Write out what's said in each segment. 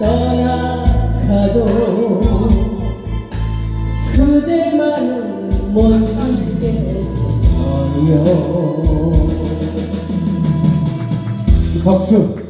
떠나가도 그대만은 못 잊겠어요 박수.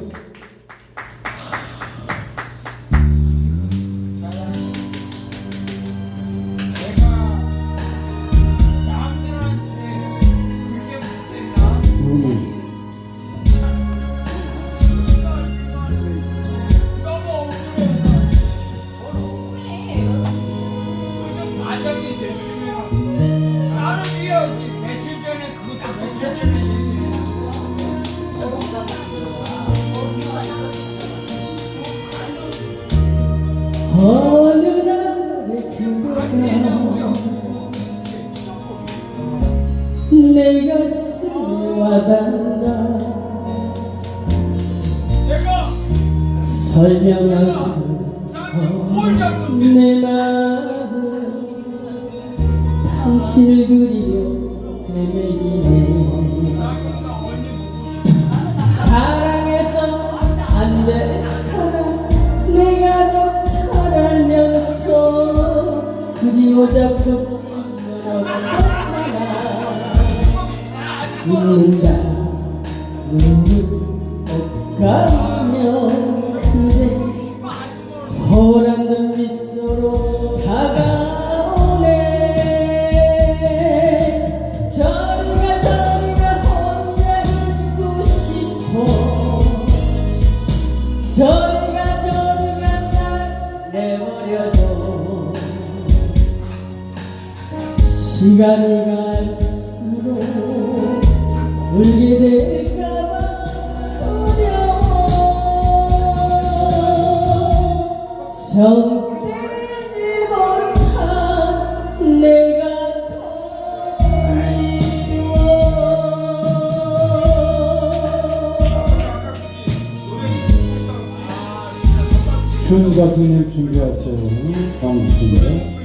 내 가슴에 와닿나 내가 설명할 뭘수 잘못했어? 없는 내 마음 당신을 그리며 헤매기네 사랑해서 안될 사람 내가 더 잘알면서 그리워 자꾸 눈을 옥가며 그대 호랑는 미소로 다가오네. 저리가 저리가 혼자 있고 싶어. 저리가 저리가 날 내버려둬. 시간이 갈수록 울게 될까봐 두려워 준 가수님 준비하세요. 강수입니다.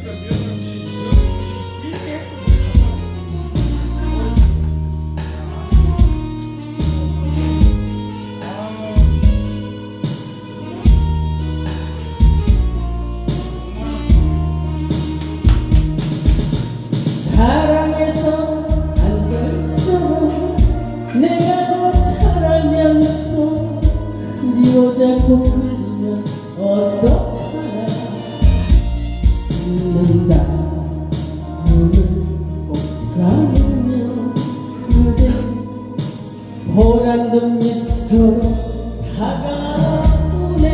자꾸 끌리면 어떡하나 웃는다 눈을 꼭 감으며 그대 보란듯 미소로 다가오네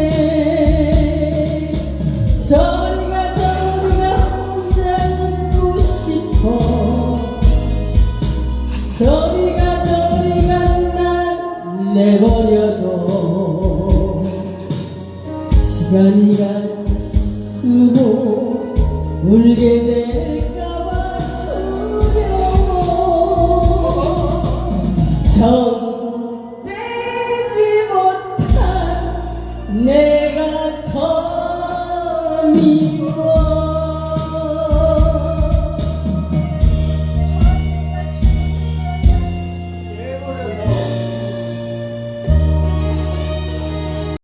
저리가 저리가 혼자 있고 싶어 저리가 저리가 날 내버 시간이란 수고 울게 될까봐 두려워 정되지 못한 내